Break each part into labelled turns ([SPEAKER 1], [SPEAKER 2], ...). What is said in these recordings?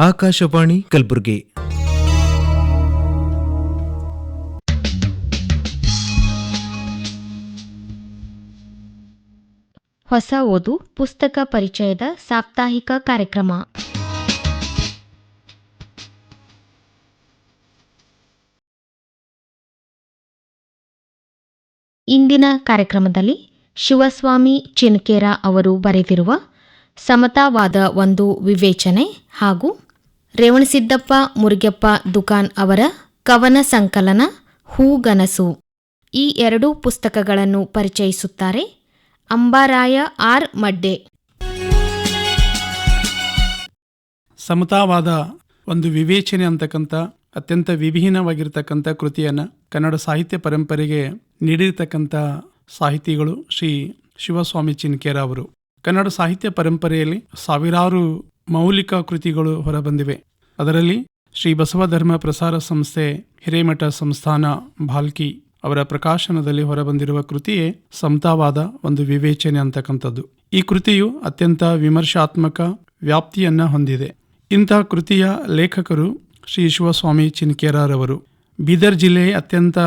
[SPEAKER 1] ಆಕಾಶವಾಣಿ ಕಲಬುರಗಿ.
[SPEAKER 2] ಹೊಸ ಓದು ಪುಸ್ತಕ ಪರಿಚಯದ ಸಾಪ್ತಾಹಿಕ ಕಾರ್ಯಕ್ರಮ. ಇಂದಿನ ಕಾರ್ಯಕ್ರಮದಲ್ಲಿ ಶಿವಸ್ವಾಮಿ ಚಿನ್ಕೇರ ಅವರು ಬರೆದಿರುವ ಸಮತಾವಾದ ಒಂದು ವಿವೇಚನೆ ಹಾಗೂ ರೇವಣಸಿದ್ದಪ್ಪ ಮುರುಗಪ್ಪ ದುಕಾನ್ ಅವರ ಕವನ ಸಂಕಲನ ಹೂಗನಸು ಈ ಎರಡೂ ಪುಸ್ತಕಗಳನ್ನು ಪರಿಚಯಿಸುತ್ತಾರೆ ಅಂಬಾರಾಯ ಆರ್ ಮಡ್ಡೆ.
[SPEAKER 3] ಸಮತಾವಾದ ಒಂದು ವಿವೇಚನೆ ಅಂತಕ್ಕಂಥ, ಅತ್ಯಂತ ವಿಭಿನ್ನವಾಗಿರ್ತಕ್ಕಂಥ ಕೃತಿಯನ್ನು ಕನ್ನಡ ಸಾಹಿತ್ಯ ಪರಂಪರೆಗೆ ನೀಡಿರತಕ್ಕಂಥ ಸಾಹಿತಿಗಳು ಶ್ರೀ ಶಿವಸ್ವಾಮಿ ಚಿನ್ಕೇರ ಅವರು. ಕನ್ನಡ ಸಾಹಿತ್ಯ ಪರಂಪರೆಯಲ್ಲಿ ಸಾವಿರಾರು ಮೌಲಿಕ ಕೃತಿಗಳು ಹೊರಬಂದಿವೆ. ಅದರಲ್ಲಿ ಶ್ರೀ ಬಸವ ಧರ್ಮ ಪ್ರಸಾರ ಸಂಸ್ಥೆ ಹಿರೇಮಠ ಸಂಸ್ಥಾನ ಭಾಲ್ಕಿ ಅವರ ಪ್ರಕಾಶನದಲ್ಲಿ ಹೊರಬಂದಿರುವ ಕೃತಿಯೇ ಸಮತಾವಾದ ಒಂದು ವಿವೇಚನೆ ಅಂತಕ್ಕಂಥದ್ದು. ಈ ಕೃತಿಯು ಅತ್ಯಂತ ವಿಮರ್ಶಾತ್ಮಕ ವ್ಯಾಪ್ತಿಯನ್ನ ಹೊಂದಿದೆ. ಇಂತಹ ಕೃತಿಯ ಲೇಖಕರು ಶ್ರೀ ಶಿವಸ್ವಾಮಿ ಚಿನ್ಕೇರಾರವರು. ಬೀದರ್ ಜಿಲ್ಲೆ ಅತ್ಯಂತ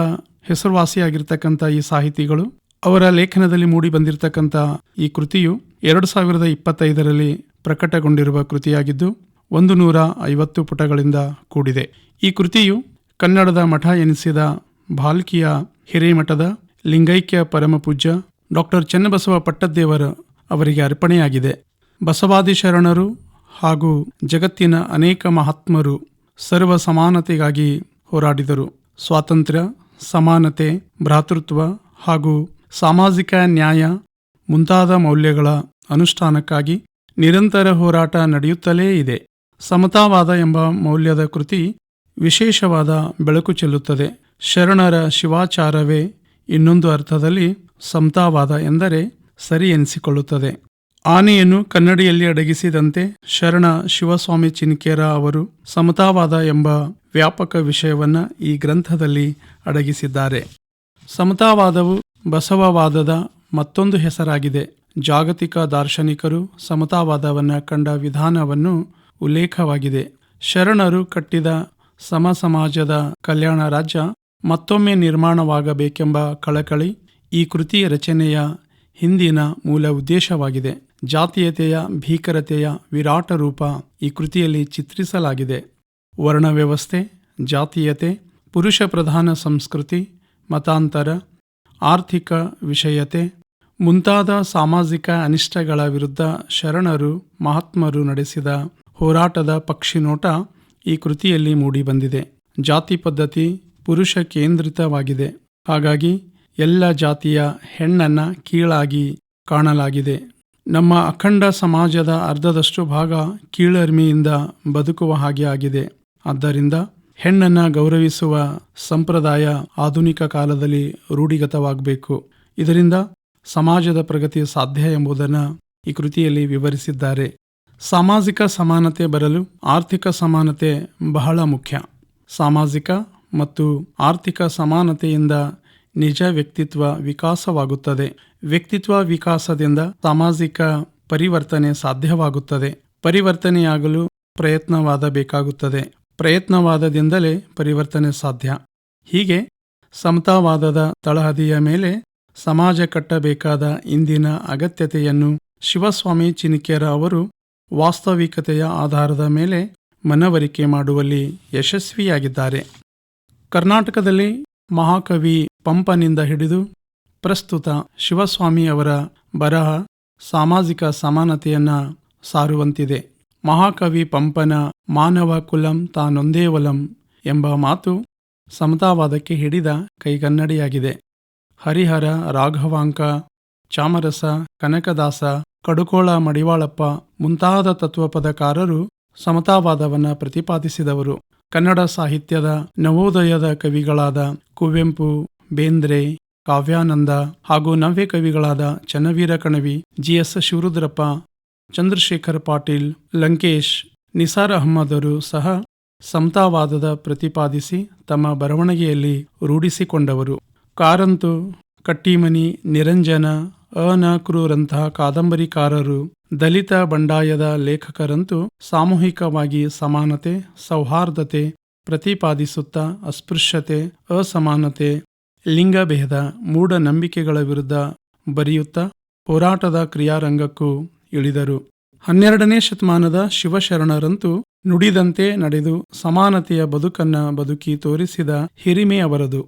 [SPEAKER 3] ಹೆಸರುವಾಸಿಯಾಗಿರ್ತಕ್ಕಂಥ ಈ ಸಾಹಿತಿಗಳು, ಅವರ ಲೇಖನದಲ್ಲಿ ಮೂಡಿ ಬಂದಿರತಕ್ಕಂಥ ಈ ಕೃತಿಯು ಎರಡು ಸಾವಿರದ ಇಪ್ಪತ್ತೈದರಲ್ಲಿ ಪ್ರಕಟಗೊಂಡಿರುವ ಕೃತಿಯಾಗಿದ್ದು ಒಂದು ನೂರ ಐವತ್ತು ಪುಟಗಳಿಂದ ಕೂಡಿದೆ. ಈ ಕೃತಿಯು ಕನ್ನಡದ ಮಠ ಎನಿಸಿದ ಭಾಲ್ಕಿಯ ಹಿರೇಮಠದ ಲಿಂಗೈಕ್ಯ ಪರಮಪೂಜ್ಯ ಡಾಕ್ಟರ್ ಚನ್ನಬಸವ ಪಟ್ಟದ್ದೇವರ ಅವರಿಗೆ ಅರ್ಪಣೆಯಾಗಿದೆ. ಬಸವಾದಿ ಶರಣರು ಹಾಗೂ ಜಗತ್ತಿನ ಅನೇಕ ಮಹಾತ್ಮರು ಸರ್ವ ಸಮಾನತೆಗಾಗಿ ಹೋರಾಡಿದರು. ಸ್ವಾತಂತ್ರ್ಯ, ಸಮಾನತೆ, ಭ್ರಾತೃತ್ವ ಹಾಗೂ ಸಾಮಾಜಿಕ ನ್ಯಾಯ ಮುಂತಾದ ಮೌಲ್ಯಗಳ ಅನುಷ್ಠಾನಕ್ಕಾಗಿ ನಿರಂತರ ಹೋರಾಟ ನಡೆಯುತ್ತಲೇ ಇದೆ. ಸಮತಾವಾದ ಎಂಬ ಮೌಲ್ಯದ ಕೃತಿ ವಿಶೇಷವಾದ ಬೆಳಕು ಚೆಲ್ಲುತ್ತದೆ. ಶರಣರ ಶಿವಾಚಾರವೇ ಇನ್ನೊಂದು ಅರ್ಥದಲ್ಲಿ ಸಮತಾವಾದ ಎಂದರೆ ಸರಿ ಎನಿಸಿಕೊಳ್ಳುತ್ತದೆ. ಆನೆಯನ್ನು ಕನ್ನಡಿಯಲ್ಲಿ ಅಡಗಿಸಿದಂತೆ ಶರಣ ಶಿವಸ್ವಾಮಿ ಚಿನ್ಕೇರ ಅವರು ಸಮತಾವಾದ ಎಂಬ ವ್ಯಾಪಕ ವಿಷಯವನ್ನು ಈ ಗ್ರಂಥದಲ್ಲಿ ಅಡಗಿಸಿದ್ದಾರೆ. ಸಮತಾವಾದವು ಬಸವವಾದದ ಮತ್ತೊಂದು ಹೆಸರಾಗಿದೆ. ಜಾಗತಿಕ ದಾರ್ಶನಿಕರು ಸಮತಾವಾದವನ್ನು ಕಂಡ ವಿಧಾನವನ್ನು ಉಲ್ಲೇಖವಾಗಿದೆ. ಶರಣರು ಕಟ್ಟಿದ ಸಮ ಸಮಾಜದ ಕಲ್ಯಾಣ ರಾಜ್ಯ ಮತ್ತೊಮ್ಮೆ ನಿರ್ಮಾಣವಾಗಬೇಕೆಂಬ ಕಳಕಳಿ ಈ ಕೃತಿಯ ರಚನೆಯ ಹಿಂದಿನ ಮೂಲ ಉದ್ದೇಶವಾಗಿದೆ. ಜಾತೀಯತೆಯ ಭೀಕರತೆಯ ವಿರಾಟ ರೂಪ ಈ ಕೃತಿಯಲ್ಲಿ ಚಿತ್ರಿಸಲಾಗಿದೆ. ವರ್ಣ ವ್ಯವಸ್ಥೆ, ಜಾತೀಯತೆ, ಪುರುಷ ಪ್ರಧಾನ ಸಂಸ್ಕೃತಿ, ಮತಾಂತರ, ಆರ್ಥಿಕ ವಿಷಯತೆ, ಮುಂತಾದ ಸಾಮಾಜಿಕ ಅನಿಷ್ಟಗಳ ವಿರುದ್ಧ ಶರಣರು, ಮಹಾತ್ಮರು ನಡೆಸಿದ ಹೋರಾಟದ ಪಕ್ಷಿನೋಟ ಈ ಕೃತಿಯಲ್ಲಿ ಮೂಡಿಬಂದಿದೆ. ಜಾತಿ ಪದ್ಧತಿ ಪುರುಷ ಕೇಂದ್ರಿತವಾಗಿದೆ. ಹಾಗಾಗಿ ಎಲ್ಲ ಜಾತಿಯ ಹೆಣ್ಣನ್ನ ಕೀಳಾಗಿ ಕಾಣಲಾಗಿದೆ. ನಮ್ಮ ಅಖಂಡ ಸಮಾಜದ ಅರ್ಧದಷ್ಟು ಭಾಗ ಕೀಳರಿಮೆಯಿಂದ ಬದುಕುವ ಹಾಗೆ ಆಗಿದೆ. ಆದ್ದರಿಂದ ಹೆಣ್ಣನ್ನ ಗೌರವಿಸುವ ಸಂಪ್ರದಾಯ ಆಧುನಿಕ ಕಾಲದಲ್ಲಿ ರೂಢಿಗತವಾಗಬೇಕು. ಇದರಿಂದ ಸಮಾಜದ ಪ್ರಗತಿ ಸಾಧ್ಯ ಎಂಬುದನ್ನು ಈ ಕೃತಿಯಲ್ಲಿ ವಿವರಿಸಿದ್ದಾರೆ. ಸಾಮಾಜಿಕ ಸಮಾನತೆ ಬರಲು ಆರ್ಥಿಕ ಸಮಾನತೆ ಬಹಳ ಮುಖ್ಯ. ಸಾಮಾಜಿಕ ಮತ್ತು ಆರ್ಥಿಕ ಸಮಾನತೆಯಿಂದ ನಿಜ ವ್ಯಕ್ತಿತ್ವ ವಿಕಾಸವಾಗುತ್ತದೆ. ವ್ಯಕ್ತಿತ್ವ ವಿಕಾಸದಿಂದ ಸಾಮಾಜಿಕ ಪರಿವರ್ತನೆ ಸಾಧ್ಯವಾಗುತ್ತದೆ. ಪರಿವರ್ತನೆಯಾಗಲು ಪ್ರಯತ್ನವಾದ ಬೇಕಾಗುತ್ತದೆ. ಪ್ರಯತ್ನವಾದದಿಂದಲೇ ಪರಿವರ್ತನೆ ಸಾಧ್ಯ. ಹೀಗೆ ಸಮತಾವಾದದ ತಳಹದಿಯ ಮೇಲೆ ಸಮಾಜ ಕಟ್ಟಬೇಕಾದ ಇಂದಿನ ಅಗತ್ಯತೆಯನ್ನು ಶಿವಸ್ವಾಮಿ ಚಿನಿಕೇರ ಅವರು ವಾಸ್ತವಿಕತೆಯ ಆಧಾರದ ಮೇಲೆ ಮನವರಿಕೆ ಮಾಡುವಲ್ಲಿ ಯಶಸ್ವಿಯಾಗಿದ್ದಾರೆ. ಕರ್ನಾಟಕದಲ್ಲಿ ಮಹಾಕವಿ ಪಂಪನಿಂದ ಹಿಡಿದು ಪ್ರಸ್ತುತ ಶಿವಸ್ವಾಮಿ ಅವರ ಬರಹ ಸಾಮಾಜಿಕ ಸಮಾನತೆಯನ್ನ ಸಾರುವಂತಿದೆ. ಮಹಾಕವಿ ಪಂಪನ ಮಾನವ ಕುಲಂ ತಾನೊಂದೇ ವಲಂ ಎಂಬ ಮಾತು ಸಮತಾವಾದಕ್ಕೆ ಹಿಡಿದ ಕೈಗನ್ನಡಿಯಾಗಿದೆ. ಹರಿಹರ, ರಾಘವಾಂಕ, ಚಾಮರಸ, ಕನಕದಾಸ ಕಡುಕೋಳ ಮಡಿವಾಳಪ್ಪ ಮುಂತಾದ ತತ್ವಪದಕಾರರು ಸಮತಾವಾದವನ್ನು ಪ್ರತಿಪಾದಿಸಿದವರು. ಕನ್ನಡ ಸಾಹಿತ್ಯದ ನವೋದಯದ ಕವಿಗಳಾದ ಕುವೆಂಪು, ಬೇಂದ್ರೆ, ಕಾವ್ಯಾನಂದ ಹಾಗೂ ನವ್ಯ ಕವಿಗಳಾದ ಚನ್ನವೀರ ಕಣವಿ ಜಿ ಎಸ್ ಶಿವರುದ್ರಪ್ಪ, ಚಂದ್ರಶೇಖರ್ ಪಾಟೀಲ್, ಲಂಕೇಶ್, ನಿಸಾರ್ ಅಹಮ್ಮದರು ಸಹ ಸಮತಾವಾದದ ಪ್ರತಿಪಾದಿಸಿ ತಮ್ಮ ಬರವಣಿಗೆಯಲ್ಲಿ ರೂಢಿಸಿಕೊಂಡವರು. ಕಾರಂತು, ಕಟ್ಟಿಮನಿ, ನಿರಂಜನ ಅನಕೃರಂತಹ ಕಾದಂಬರಿಕಾರರು, ದಲಿತ ಬಂಡಾಯದ ಲೇಖಕರಂತೂ ಸಾಮೂಹಿಕವಾಗಿ ಸಮಾನತೆ, ಸೌಹಾರ್ದತೆ, ಪ್ರತಿಪಾದಿಸುತ್ತಾ ಅಸ್ಪೃಶ್ಯತೆ, ಅಸಮಾನತೆ, ಲಿಂಗಭೇದ, ಮೂಢನಂಬಿಕೆಗಳ ವಿರುದ್ಧ ಬರೆಯುತ್ತಾ ಹೋರಾಟದ ಕ್ರಿಯಾರಂಗಕ್ಕೂ ಇಳಿದರು. ಹನ್ನೆರಡನೇ ಶತಮಾನದ ಶಿವಶರಣರಂತೂ ನುಡಿದಂತೆ ನಡೆದು ಸಮಾನತೆಯ ಬದುಕನ್ನ ಬದುಕಿ ತೋರಿಸಿದ ಹಿರಿಮೆ ಅವರದು.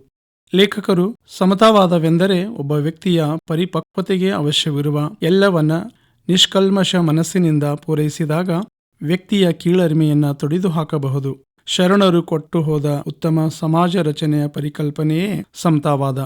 [SPEAKER 3] ಲೇಖಕರು ಸಮತಾವಾದವೆಂದರೆ ಒಬ್ಬ ವ್ಯಕ್ತಿಯ ಪರಿಪಕ್ವತೆಗೆ ಅವಶ್ಯವಿರುವ ಎಲ್ಲವನ್ನ ನಿಷ್ಕಲ್ಮಶ ಮನಸ್ಸಿನಿಂದ ಪೂರೈಸಿದಾಗ ವ್ಯಕ್ತಿಯ ಕೀಳರಿಮೆಯನ್ನು ತೊಡೆದು ಹಾಕಬಹುದು. ಶರಣರು ಕೊಟ್ಟು ಹೋದ ಉತ್ತಮ ಸಮಾಜ ರಚನೆಯ ಪರಿಕಲ್ಪನೆಯೇ ಸಮತಾವಾದ.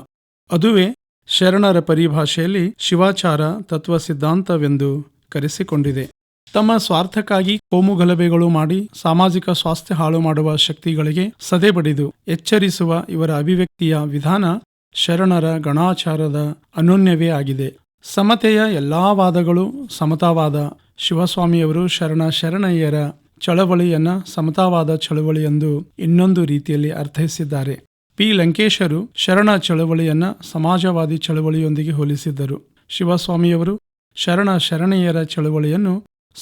[SPEAKER 3] ಅದುವೇ ಶರಣರ ಪರಿಭಾಷೆಯಲ್ಲಿ ಶಿವಾಚಾರ ತತ್ವ ಸಿದ್ಧಾಂತವೆಂದು ಕರೆಸಿಕೊಂಡಿದೆ. ತಮ್ಮ ಸ್ವಾರ್ಥಕ್ಕಾಗಿ ಕೋಮುಗಲಭೆಗಳು ಮಾಡಿ ಸಾಮಾಜಿಕ ಸ್ವಾಸ್ಥ್ಯ ಹಾಳು ಮಾಡುವ ಶಕ್ತಿಗಳಿಗೆ ಸದೆಬಡಿದು ಎಚ್ಚರಿಸುವ ಇವರ ಅಭಿವ್ಯಕ್ತಿಯ ವಿಧಾನ ಶರಣರ ಗಣಾಚಾರದ ಅನನ್ಯವೇ ಆಗಿದೆ. ಸಮತೆಯ ಎಲ್ಲಾ ವಾದಗಳು ಸಮತಾವಾದ. ಶಿವಸ್ವಾಮಿಯವರು ಶರಣ ಶರಣಯ್ಯರ ಚಳವಳಿಯನ್ನ ಸಮತಾವಾದ ಚಳವಳಿ ಎಂದು ಇನ್ನೊಂದು ರೀತಿಯಲ್ಲಿ ಅರ್ಥೈಸಿದ್ದಾರೆ. ಪಿ. ಲಂಕೇಶರು ಶರಣ ಚಳವಳಿಯನ್ನ ಸಮಾಜವಾದಿ ಚಳವಳಿಯೊಂದಿಗೆ ಹೋಲಿಸಿದ್ದರು. ಶಿವಸ್ವಾಮಿಯವರು ಶರಣ ಶರಣೆಯರ ಚಳವಳಿಯನ್ನು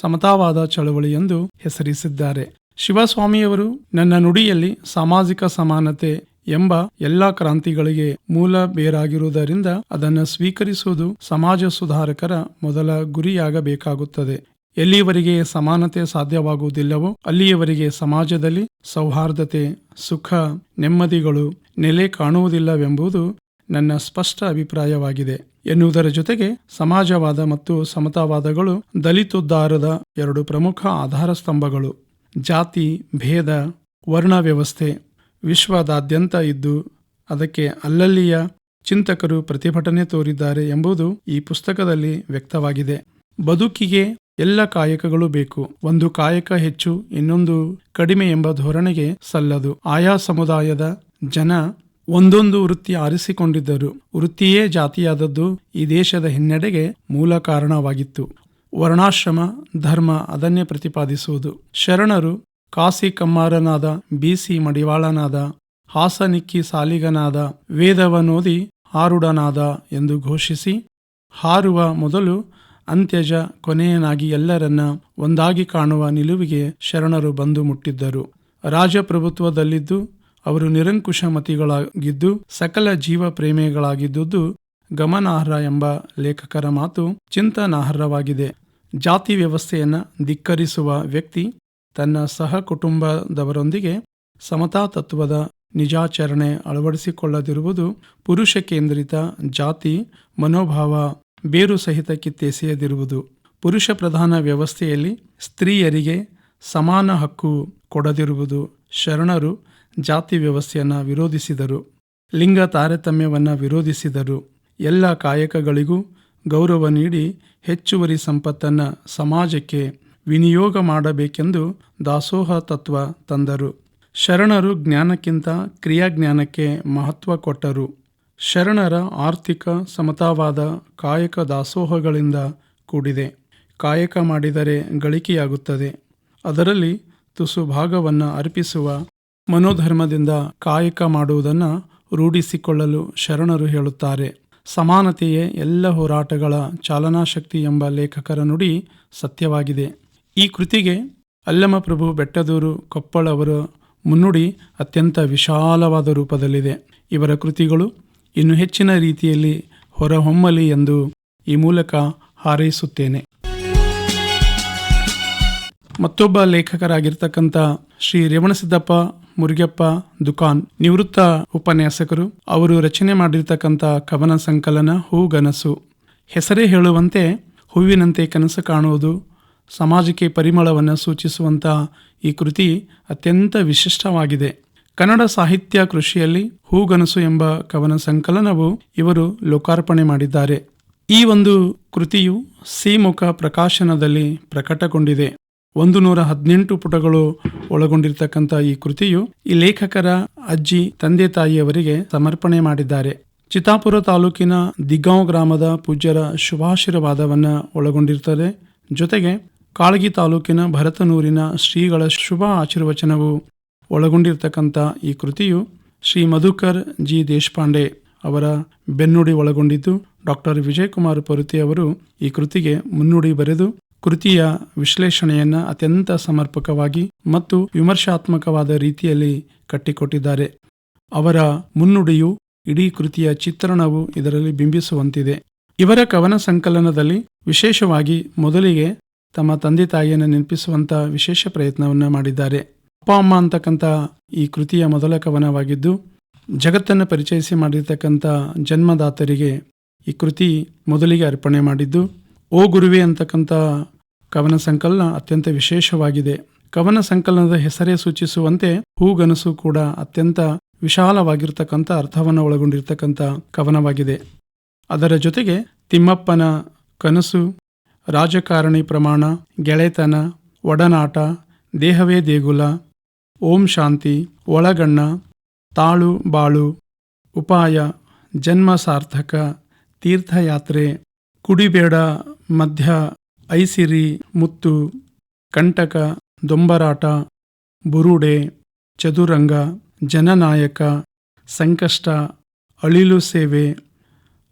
[SPEAKER 3] ಸಮತಾವಾದ ಚಳವಳಿ ಎಂದು ಹೆಸರಿಸಿದ್ದಾರೆ. ಶಿವಸ್ವಾಮಿಯವರು ನನ್ನ ನುಡಿಯಲ್ಲಿ ಸಾಮಾಜಿಕ ಸಮಾನತೆ ಎಂಬ ಎಲ್ಲಾ ಕ್ರಾಂತಿಗಳಿಗೆ ಮೂಲ ಬೇರಾಗಿರುವುದರಿಂದ ಅದನ್ನು ಸ್ವೀಕರಿಸುವುದು ಸಮಾಜ ಸುಧಾರಕರ ಮೊದಲ ಗುರಿಯಾಗಬೇಕಾಗುತ್ತದೆ. ಎಲ್ಲಿಯವರಿಗೆ ಸಮಾನತೆ ಸಾಧ್ಯವಾಗುವುದಿಲ್ಲವೋ ಅಲ್ಲಿಯವರೆಗೆ ಸಮಾಜದಲ್ಲಿ ಸೌಹಾರ್ದತೆ, ಸುಖ, ನೆಮ್ಮದಿಗಳು ನೆಲೆ ಕಾಣುವುದಿಲ್ಲವೆಂಬುದು ನನ್ನ ಸ್ಪಷ್ಟ ಅಭಿಪ್ರಾಯವಾಗಿದೆ ಎನ್ನುವುದರ ಜೊತೆಗೆ ಸಮಾಜವಾದ ಮತ್ತು ಸಮತಾವಾದಗಳು ದಲಿತೋದ್ಧಾರದ ಎರಡು ಪ್ರಮುಖ ಆಧಾರ ಸ್ತಂಭಗಳು. ಜಾತಿ, ಭೇದ, ವರ್ಣ ವ್ಯವಸ್ಥೆ ವಿಶ್ವದಾದ್ಯಂತ ಇದ್ದು ಅದಕ್ಕೆ ಅಲ್ಲಲ್ಲಿಯ ಚಿಂತಕರು ಪ್ರತಿಭಟನೆ ತೋರಿದ್ದಾರೆ ಎಂಬುದು ಈ ಪುಸ್ತಕದಲ್ಲಿ ವ್ಯಕ್ತವಾಗಿದೆ. ಬದುಕಿಗೆ ಎಲ್ಲ ಕಾಯಕಗಳು ಬೇಕು. ಒಂದು ಕಾಯಕ ಹೆಚ್ಚು, ಇನ್ನೊಂದು ಕಡಿಮೆ ಎಂಬ ಧೋರಣೆಗೆ ಸಲ್ಲದು. ಆಯಾ ಸಮುದಾಯದ ಜನ ಒಂದೊಂದು ವೃತ್ತಿ ಆರಿಸಿಕೊಂಡಿದ್ದರು. ವೃತ್ತಿಯೇ ಜಾತಿಯಾದದ್ದು ಈ ದೇಶದ ಹಿನ್ನಡೆಗೆ ಮೂಲ ಕಾರಣವಾಗಿತ್ತು. ವರ್ಣಾಶ್ರಮ, ಧರ್ಮ ಅದನ್ನೇ ಪ್ರತಿಪಾದಿಸುವುದು. ಶರಣರು ಕಾಸಿ ಕಮ್ಮಾರನಾದ ಬಿಸಿ ಮಡಿವಾಳನಾದ, ಹಾಸನಿಕ್ಕಿ ಸಾಲಿಗನಾದ, ವೇದವನೋದಿ ಹಾರುಡನಾದ ಎಂದು ಘೋಷಿಸಿ, ಹಾರುವ ಮೊದಲು ಅಂತ್ಯಜ ಕೊನೆಯನಾಗಿ ಎಲ್ಲರನ್ನ ಒಂದಾಗಿ ಕಾಣುವ ನಿಲುವಿಗೆ ಶರಣರು ಬಂದು ಮುಟ್ಟಿದ್ದರು. ರಾಜಪ್ರಭುತ್ವದಲ್ಲಿದ್ದು ಅವರು ನಿರಂಕುಶಮತಿಗಳಾಗಿದ್ದು ಸಕಲ ಜೀವ ಪ್ರೇಮಿಗಳಾಗಿದ್ದುದು ಗಮನಾರ್ಹ ಎಂಬ ಲೇಖಕರ ಮಾತು ಚಿಂತನಾರ್ಹವಾಗಿದೆ. ಜಾತಿ ವ್ಯವಸ್ಥೆಯನ್ನು ಧಿಕ್ಕರಿಸುವ ವ್ಯಕ್ತಿ ತನ್ನ ಸಹ ಕುಟುಂಬದವರೊಂದಿಗೆ ಸಮತಾ ತತ್ವದ ನಿಜಾಚರಣೆ ಅಳವಡಿಸಿಕೊಳ್ಳದಿರುವುದು ಪುರುಷ ಕೇಂದ್ರಿತ ಜಾತಿ ಮನೋಭಾವ ಬೇರು ಸಹಿತ ಕಿತ್ತೆಸೆಯದಿರುವುದು. ಪುರುಷ ಪ್ರಧಾನ ವ್ಯವಸ್ಥೆಯಲ್ಲಿ ಸ್ತ್ರೀಯರಿಗೆ ಸಮಾನ ಹಕ್ಕು ಕೊಡದಿರುವುದು ಶರಣರು ಜಾತಿ ವ್ಯವಸ್ಥೆಯನ್ನು ವಿರೋಧಿಸಿದರು. ಲಿಂಗ ತಾರತಮ್ಯವನ್ನು ವಿರೋಧಿಸಿದರು. ಎಲ್ಲ ಕಾಯಕಗಳಿಗೂ ಗೌರವ ನೀಡಿ ಹೆಚ್ಚುವರಿ ಸಂಪತ್ತನ್ನು ಸಮಾಜಕ್ಕೆ ವಿನಿಯೋಗ ಮಾಡಬೇಕೆಂದು ದಾಸೋಹ ತತ್ವ ತಂದರು. ಶರಣರು ಜ್ಞಾನಕ್ಕಿಂತ ಕ್ರಿಯಾಜ್ಞಾನಕ್ಕೆ ಮಹತ್ವ ಕೊಟ್ಟರು. ಶರಣರ ಆರ್ಥಿಕ ಸಮತಾವಾದ ಕಾಯಕ ದಾಸೋಹಗಳಿಂದ ಕೂಡಿದೆ. ಕಾಯಕ ಮಾಡಿದರೆ ಗಳಿಕೆಯಾಗುತ್ತದೆ. ಅದರಲ್ಲಿ ತುಸು ಭಾಗವನ್ನು ಅರ್ಪಿಸುವ ಮನೋಧರ್ಮದಿಂದ ಕಾಯಕ ಮಾಡುವುದನ್ನು ರೂಢಿಸಿಕೊಳ್ಳಲು ಶರಣರು ಹೇಳುತ್ತಾರೆ. ಸಮಾನತೆಯೇ ಎಲ್ಲ ಹೋರಾಟಗಳ ಚಾಲನಾ ಶಕ್ತಿ ಎಂಬ ಲೇಖಕರ ನುಡಿ ಸತ್ಯವಾಗಿದೆ. ಈ ಕೃತಿಗೆ ಅಲ್ಲಮಪ್ರಭು ಬೆಟ್ಟದೂರು ಕೊಪ್ಪಳ ಅವರ ಮುನ್ನುಡಿ ಅತ್ಯಂತ ವಿಶಾಲವಾದ ರೂಪದಲ್ಲಿದೆ. ಇವರ ಕೃತಿಗಳು ಇನ್ನು ಹೆಚ್ಚಿನ ರೀತಿಯಲ್ಲಿ ಹೊರಹೊಮ್ಮಲಿ ಎಂದು ಈ ಮೂಲಕ ಹಾರೈಸುತ್ತೇನೆ. ಮತ್ತೊಬ್ಬ ಲೇಖಕರಾಗಿರ್ತಕ್ಕಂಥ ಶ್ರೀ ರೇವಣಸಿದ್ದಪ್ಪ ಮುರುಗಪ್ಪ ದುಖಾನ್ ನಿವೃತ್ತ ಉಪನ್ಯಾಸಕರು, ಅವರು ರಚನೆ ಮಾಡಿರ್ತಕ್ಕಂಥ ಕವನ ಸಂಕಲನ ಹೂಗನಸು ಹೆಸರೇ ಹೇಳುವಂತೆ ಹೂವಿನಂತೆ ಕನಸು ಕಾಣುವುದು, ಸಮಾಜಕ್ಕೆ ಪರಿಮಳವನ್ನು ಸೂಚಿಸುವಂಥ ಈ ಕೃತಿ ಅತ್ಯಂತ ವಿಶಿಷ್ಟವಾಗಿದೆ. ಕನ್ನಡ ಸಾಹಿತ್ಯ ಕೃಷಿಯಲ್ಲಿ ಹೂಗನಸು ಎಂಬ ಕವನ ಸಂಕಲನವು ಇವರು ಲೋಕಾರ್ಪಣೆ ಮಾಡಿದ್ದಾರೆ. ಈ ಒಂದು ಕೃತಿಯು ಸಿಮುಖ ಪ್ರಕಾಶನದಲ್ಲಿ ಪ್ರಕಟಗೊಂಡಿದೆ. ಒಂದು ನೂರ ಹದಿನೆಂಟು ಪುಟಗಳು ಒಳಗೊಂಡಿರ್ತಕ್ಕಂಥ ಈ ಕೃತಿಯು ಈ ಲೇಖಕರ ಅಜ್ಜಿ, ತಂದೆ, ತಾಯಿಯವರಿಗೆ ಸಮರ್ಪಣೆ ಮಾಡಿದ್ದಾರೆ. ಚಿತಾಪುರ ತಾಲೂಕಿನ ದಿಗ್ಗಾಂವ್ ಗ್ರಾಮದ ಪೂಜ್ಯರ ಶುಭಾಶೀರ್ವಾದವನ್ನು ಒಳಗೊಂಡಿರುತ್ತದೆ. ಜೊತೆಗೆ ಕಾಳಗಿ ತಾಲೂಕಿನ ಭರತನೂರಿನ ಶ್ರೀಗಳ ಶುಭ ಆಶೀರ್ವಚನವು ಒಳಗೊಂಡಿರ್ತಕ್ಕಂಥ ಈ ಕೃತಿಯು ಶ್ರೀ ಮಧುಕರ್ ಜಿ. ದೇಶಪಾಂಡೆ ಅವರ ಬೆನ್ನುಡಿ ಒಳಗೊಂಡಿದ್ದು ಡಾಕ್ಟರ್ ವಿಜಯಕುಮಾರ್ ಪರುತಿ ಅವರು ಈ ಕೃತಿಗೆ ಮುನ್ನುಡಿ ಬರೆದು ಕೃತಿಯ ವಿಶ್ಲೇಷಣೆಯನ್ನ ಅತ್ಯಂತ ಸಮರ್ಪಕವಾಗಿ ಮತ್ತು ವಿಮರ್ಶಾತ್ಮಕವಾದ ರೀತಿಯಲ್ಲಿ ಕಟ್ಟಿಕೊಟ್ಟಿದ್ದಾರೆ. ಅವರ ಮುನ್ನುಡಿಯು ಇಡೀ ಕೃತಿಯ ಚಿತ್ರಣವು ಇದರಲ್ಲಿ ಬಿಂಬಿಸುವಂತಿದೆ. ಇವರ ಕವನ ಸಂಕಲನದಲ್ಲಿ ವಿಶೇಷವಾಗಿ ಮೊದಲಿಗೆ ತಮ್ಮ ತಂದೆ ತಾಯಿಯನ್ನು ನೆನಪಿಸುವಂತ ವಿಶೇಷ ಪ್ರಯತ್ನವನ್ನ ಮಾಡಿದ್ದಾರೆ. ಅಪ್ಪ, ಅಮ್ಮ ಅಂತಕ್ಕಂಥ ಈ ಕೃತಿಯ ಮೊದಲ ಕವನವಾಗಿದ್ದು, ಜಗತ್ತನ್ನು ಪರಿಚಯಿಸಿ ಮಾಡಿರ್ತಕ್ಕಂಥ ಜನ್ಮದಾತರಿಗೆ ಈ ಕೃತಿ ಮೊದಲಿಗೆ ಅರ್ಪಣೆ ಮಾಡಿದ್ದು, ಓ ಗುರುವೆ ಅಂತಕ್ಕಂಥ ಕವನ ಸಂಕಲನ ಅತ್ಯಂತ ವಿಶೇಷವಾಗಿದೆ. ಕವನ ಸಂಕಲನದ ಹೆಸರೇ ಸೂಚಿಸುವಂತೆ ಹೂಗನಸು ಕೂಡ ಅತ್ಯಂತ ವಿಶಾಲವಾಗಿರ್ತಕ್ಕಂಥ ಅರ್ಥವನ್ನು ಒಳಗೊಂಡಿರ್ತಕ್ಕಂಥ ಕವನವಾಗಿದೆ. ಅದರ ಜೊತೆಗೆ ತಿಮ್ಮಪ್ಪನ ಕನಸು, ರಾಜಕಾರಣಿ ಪ್ರಮಾಣ, ಗೆಳೆತನ, ಒಡನಾಟ, ದೇಹವೇ ದೇಗುಲ, ಓಂ ಶಾಂತಿ, ಒಳಗಣ್ಣ, ತಾಳು ಬಾಳು, ಉಪಾಯ, ಜನ್ಮ ಸಾರ್ಥಕ, ತೀರ್ಥಯಾತ್ರೆ, ಕುಡಿಬೇಡ ಮಧ್ಯ ಐಸಿರಿ, ಮುತ್ತು, ಕಂಟಕ, ದೊಂಬರಾಟ, ಬುರುಡೆ, ಚದುರಂಗ, ಜನನಾಯಕ, ಸಂಕಷ್ಟ, ಅಳಿಲು ಸೇವೆ,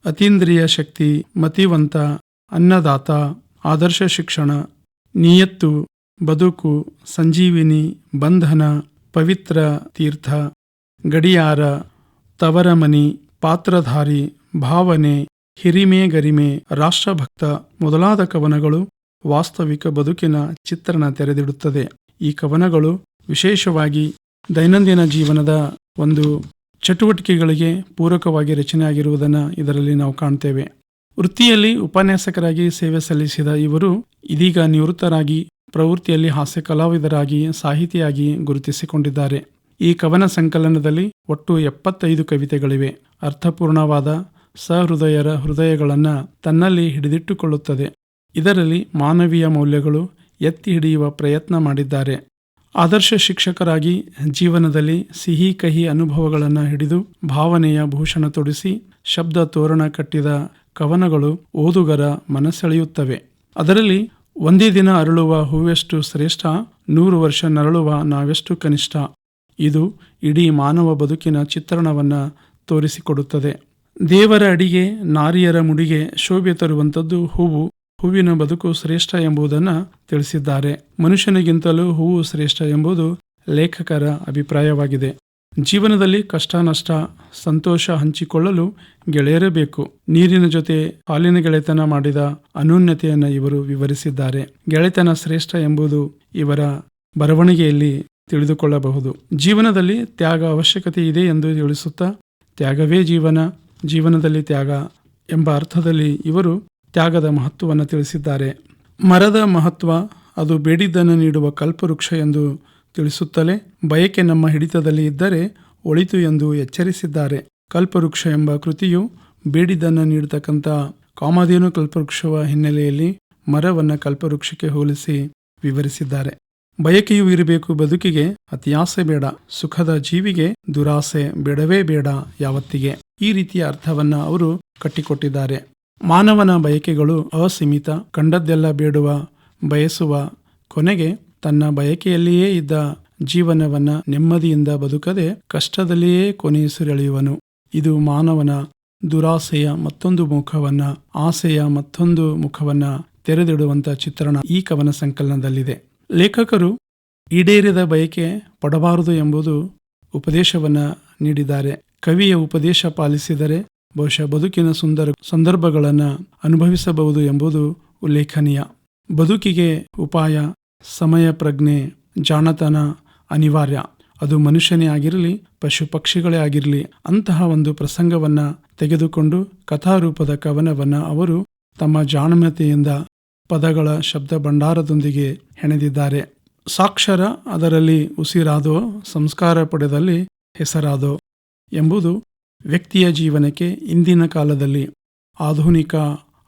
[SPEAKER 3] ಅತೀಂದ್ರಿಯ ಶಕ್ತಿ, ಮತಿವಂತ, ಅನ್ನದಾತ, ಆದರ್ಶ ಶಿಕ್ಷಣ, ನಿಯತ್ತು, ಬದುಕು, ಸಂಜೀವಿನಿ, ಬಂಧನ, ಪವಿತ್ರ ತೀರ್ಥ, ಗಡಿಯಾರ, ತವರಮನಿ, ಪಾತ್ರಧಾರಿ, ಭಾವನೆ ಹಿರಿಮೆ ಗರಿಮೆ ರಾಷ್ಟ್ರಭಕ್ತ ಮೊದಲಾದ ಕವನಗಳು ವಾಸ್ತವಿಕ ಬದುಕಿನ ಚಿತ್ರಣ ತೆರೆದಿಡುತ್ತದೆ. ಈ ಕವನಗಳು ವಿಶೇಷವಾಗಿ ದೈನಂದಿನ ಜೀವನದ ಒಂದು ಚಟುವಟಿಕೆಗಳಿಗೆ ಪೂರಕವಾಗಿ ರಚನೆಯಾಗಿರುವುದನ್ನು ಇದರಲ್ಲಿ ನಾವು ಕಾಣ್ತೇವೆ. ವೃತ್ತಿಯಲ್ಲಿ ಉಪನ್ಯಾಸಕರಾಗಿ ಸೇವೆ ಸಲ್ಲಿಸಿದ ಇವರು ಇದೀಗ ನಿವೃತ್ತರಾಗಿ ಪ್ರವೃತ್ತಿಯಲ್ಲಿ ಹಾಸ್ಯ ಕಲಾವಿದರಾಗಿ ಸಾಹಿತಿಯಾಗಿ ಗುರುತಿಸಿಕೊಂಡಿದ್ದಾರೆ. ಈ ಕವನ ಸಂಕಲನದಲ್ಲಿ ಒಟ್ಟು ಎಪ್ಪತ್ತೈದು ಕವಿತೆಗಳಿವೆ. ಅರ್ಥಪೂರ್ಣವಾದ ಸಹೃದಯರ ಹೃದಯಗಳನ್ನು ತನ್ನಲ್ಲಿ ಹಿಡಿದಿಟ್ಟುಕೊಳ್ಳುತ್ತದೆ. ಇದರಲ್ಲಿ ಮಾನವೀಯ ಮೌಲ್ಯಗಳು ಎತ್ತಿ ಹಿಡಿಯುವ ಪ್ರಯತ್ನ ಮಾಡಿದ್ದಾರೆ. ಆದರ್ಶ ಶಿಕ್ಷಕರಾಗಿ ಜೀವನದಲ್ಲಿ ಸಿಹಿ ಕಹಿ ಅನುಭವಗಳನ್ನು ಹಿಡಿದು ಭಾವನೆಯ ಭೂಷಣ ತೊಡಿಸಿ ಶಬ್ದ ತೋರಣ ಕಟ್ಟಿದ ಕವನಗಳು ಓದುಗರ ಮನಸೆಳೆಯುತ್ತವೆ ಅದರಲ್ಲಿ ಒಂದೇ ದಿನ ಅರಳುವ ಹೂವೆಷ್ಟು ಶ್ರೇಷ್ಠ, ನೂರು ವರ್ಷ ನರಳುವ ನಾವೆಷ್ಟು ಕನಿಷ್ಠ ಇದು ಇಡೀ ಮಾನವ ಬದುಕಿನ ಚಿತ್ರಣವನ್ನು ತೋರಿಸಿಕೊಡುತ್ತದೆ. ದೇವರ ಅಡಿಗೆ, ನಾರಿಯರ ಮುಡಿಗೆ ಶೋಭೆ ತರುವಂಥದ್ದು ಹೂವು, ಹೂವಿನ ಬದುಕು ಶ್ರೇಷ್ಠ ಎಂಬುದನ್ನು ತಿಳಿಸಿದ್ದಾರೆ. ಮನುಷ್ಯನಿಗಿಂತಲೂ ಹೂವು ಶ್ರೇಷ್ಠ ಎಂಬುದು ಲೇಖಕರ ಅಭಿಪ್ರಾಯವಾಗಿದೆ. ಜೀವನದಲ್ಲಿ ಕಷ್ಟ, ನಷ್ಟ, ಸಂತೋಷ ಹಂಚಿಕೊಳ್ಳಲು ಗೆಳೆಯರೇ ಬೇಕು ನೀರಿನ ಜೊತೆ ಹಾಲಿನ ಗೆಳೆತನ ಮಾಡಿದ ಅನೂನ್ಯತೆಯನ್ನು ಇವರು ವಿವರಿಸಿದ್ದಾರೆ. ಗೆಳೆತನ ಶ್ರೇಷ್ಠ ಎಂಬುದು ಇವರ ಬರವಣಿಗೆಯಲ್ಲಿ ತಿಳಿದುಕೊಳ್ಳಬಹುದು. ಜೀವನದಲ್ಲಿ ತ್ಯಾಗ ಅವಶ್ಯಕತೆ ಇದೆ ಎಂದು ತಿಳಿಸುತ್ತಾ, ತ್ಯಾಗವೇ ಜೀವನ. ಜೀವನದಲ್ಲಿ ತ್ಯಾಗ ಎಂಬ ಅರ್ಥದಲ್ಲಿ ಇವರು ತ್ಯಾಗದ ಮಹತ್ವವನ್ನು ತಿಳಿಸಿದ್ದಾರೆ. ಮರದ ಮಹತ್ವ ಅದು ಬೇಡಿದ್ದನ್ನು ನೀಡುವ ಕಲ್ಪವೃಕ್ಷ ಎಂದು ತಿಳಿಸುತ್ತಲೇ ಬಯಕೆ ನಮ್ಮ ಹಿಡಿತದಲ್ಲಿ ಇದ್ದರೆ ಒಳಿತು ಎಂದು ಎಚ್ಚರಿಸಿದ್ದಾರೆ. ಕಲ್ಪವೃಕ್ಷ ಎಂಬ ಕೃತಿಯು ಬೇಡಿದ್ದನ್ನು ನೀಡತಕ್ಕಂಥ ಕಾಮಧೇನು ಕಲ್ಪವೃಕ್ಷವ ಹಿನ್ನೆಲೆಯಲ್ಲಿ ಮರವನ್ನು ಕಲ್ಪವೃಕ್ಷಕ್ಕೆ ಹೋಲಿಸಿ ವಿವರಿಸಿದ್ದಾರೆ. ಬಯಕೆಯೂ ಇರಬೇಕು, ಬದುಕಿಗೆ ಅತಿಯಾಸೆ ಬೇಡ, ಸುಖದ ಜೀವಿಗೆ ದುರಾಸೆ ಬೇಡವೇ ಬೇಡ ಯಾವತ್ತಿಗೆ. ಈ ರೀತಿಯ ಅರ್ಥವನ್ನು ಅವರು ಕಟ್ಟಿಕೊಟ್ಟಿದ್ದಾರೆ. ಮಾನವನ ಬಯಕೆಗಳು ಅಸೀಮಿತ, ಕಂಡದ್ದೆಲ್ಲ ಬೇಡುವ, ಬಯಸುವ, ಕೊನೆಗೆ ತನ್ನ ಬಯಕೆಯಲ್ಲಿಯೇ ಇದ್ದ ಜೀವನವನ್ನ ನೆಮ್ಮದಿಯಿಂದ ಬದುಕದೆ ಕಷ್ಟದಲ್ಲಿಯೇ ಕೊನೆಯುಸಿರೆಳೆಯುವನು ಇದು ಮಾನವನ ದುರಾಸೆಯ ಮತ್ತೊಂದು ಮುಖವನ್ನ, ಆಸೆಯ ಮತ್ತೊಂದು ಮುಖವನ್ನ ತೆರೆದಿಡುವಂಥ ಚಿತ್ರಣ ಈ ಕವನ ಸಂಕಲನದಲ್ಲಿದೆ. ಲೇಖಕರು ಈಡೇರಿದ ಬಯಕೆ ಪಡಬಾರದು ಎಂಬುದು ಉಪದೇಶವನ್ನ ನೀಡಿದ್ದಾರೆ. ಕವಿಯ ಉಪದೇಶ ಪಾಲಿಸಿದರೆ ಬಹುಶಃ ಬದುಕಿನ ಸುಂದರ ಸಂದರ್ಭಗಳನ್ನು ಅನುಭವಿಸಬಹುದು ಎಂಬುದು ಉಲ್ಲೇಖನೀಯ. ಬದುಕಿಗೆ ಉಪಾಯ, ಸಮಯ ಪ್ರಜ್ಞೆ, ಜಾಣತನ ಅನಿವಾರ್ಯ. ಅದು ಮನುಷ್ಯನೇ ಆಗಿರಲಿ, ಪಶು ಪಕ್ಷಿಗಳೇ ಆಗಿರಲಿ, ಅಂತಹ ಒಂದು ಪ್ರಸಂಗವನ್ನು ತೆಗೆದುಕೊಂಡು ಕಥಾರೂಪದ ಕವನವನ್ನು ಅವರು ತಮ್ಮ ಜಾಣಮತೆಯಿಂದ ಪದಗಳ ಶಬ್ದ ಭಂಡಾರದೊಂದಿಗೆ ಹೆಣೆದಿದ್ದಾರೆ. ಸಾಕ್ಷರ ಅದರಲ್ಲಿ ಉಸಿರಾದೋ, ಸಂಸ್ಕಾರ ಪಡೆದಲ್ಲಿ ಹೆಸರಾದೋ. ಎಂಬುದು ವ್ಯಕ್ತಿಯ ಜೀವನಕ್ಕೆ ಇಂದಿನ ಕಾಲದಲ್ಲಿ, ಆಧುನಿಕ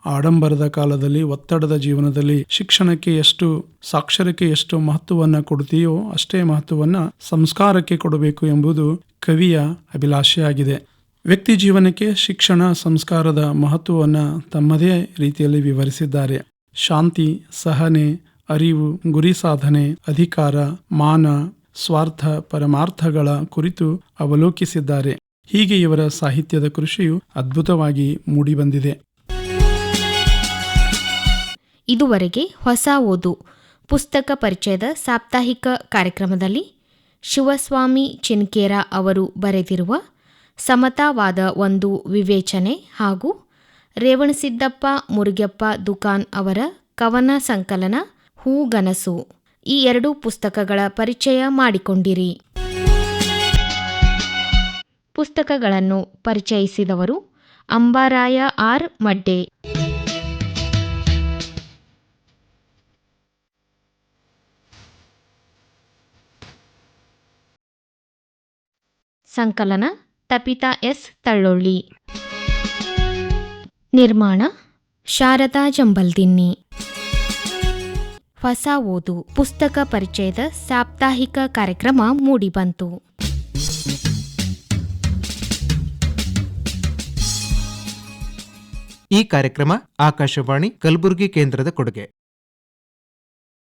[SPEAKER 3] ಆಡಂಬರದ ಕಾಲದಲ್ಲಿ, ಒತ್ತಡದ ಜೀವನದಲ್ಲಿ ಶಿಕ್ಷಣಕ್ಕೆ ಎಷ್ಟು, ಸಾಕ್ಷರಕ್ಕೆ ಎಷ್ಟು ಮಹತ್ವವನ್ನು ಕೊಡುತ್ತೀಯೋ ಅಷ್ಟೇ ಮಹತ್ವವನ್ನು ಸಂಸ್ಕಾರಕ್ಕೆ ಕೊಡಬೇಕು ಎಂಬುದು ಕವಿಯ ಅಭಿಲಾಷೆಯಾಗಿದೆ. ವ್ಯಕ್ತಿ ಜೀವನಕ್ಕೆ ಶಿಕ್ಷಣ, ಸಂಸ್ಕಾರದ ಮಹತ್ವವನ್ನು ತಮ್ಮದೇ ರೀತಿಯಲ್ಲಿ ವಿವರಿಸಿದ್ದಾರೆ. ಶಾಂತಿ, ಸಹನೆ, ಅರಿವು, ಗುರಿ ಸಾಧನೆ, ಅಧಿಕಾರ, ಮಾನ ಸ್ವಾರ್ಥ ಪರಮಾರ್ಥಗಳ ಕುರಿತು ಅವಲೋಕಿಸಿದ್ದಾರೆ. ಹೀಗೆ ಇವರ ಸಾಹಿತ್ಯದ ಕೃಷಿಯು ಅದ್ಭುತವಾಗಿ ಮೂಡಿಬಂದಿದೆ.
[SPEAKER 2] ಇದುವರೆಗೆ ಹೊಸ ಓದು, ಪುಸ್ತಕ ಪರಿಚಯದ ಸಾಪ್ತಾಹಿಕ ಕಾರ್ಯಕ್ರಮದಲ್ಲಿ ಶಿವಸ್ವಾಮಿ ಚಿನ್ಕೇರ ಅವರು ಬರೆದಿರುವ ಸಮತಾವಾದ ಒಂದು ವಿವೇಚನೆ ಹಾಗೂ ರೇವಣಸಿದ್ದಪ್ಪ ಮುರುಗಪ್ಪ ದುಕಾನ್ ಅವರ ಕವನ ಸಂಕಲನ ಹೂಗನಸು ಈ ಎರಡೂ ಪುಸ್ತಕಗಳ ಪರಿಚಯ ಮಾಡಿಕೊಂಡಿರಿ. ಪುಸ್ತಕಗಳನ್ನು ಪರಿಚಯಿಸಿದವರು ಅಂಬಾರಾಯ ಆರ್. ಮಡ್ಡೆ. ಸಂಕಲನ ತಪಿತಾ ಎಸ್. ತಳ್ಳೊಳ್ಳಿ. ನಿರ್ಮಾಣ ಶಾರದಾ ಜಂಬಲ್ದಿನ್ನಿ. ಹೊಸ ಓದು ಪುಸ್ತಕ ಪರಿಚಯದ ಸಾಪ್ತಾಹಿಕ ಕಾರ್ಯಕ್ರಮ ಮೂಡಿಬಂತು.
[SPEAKER 1] ಈ ಕಾರ್ಯಕ್ರಮ ಆಕಾಶವಾಣಿ ಕಲಬುರಗಿ ಕೇಂದ್ರದ ಕೊಡುಗೆ.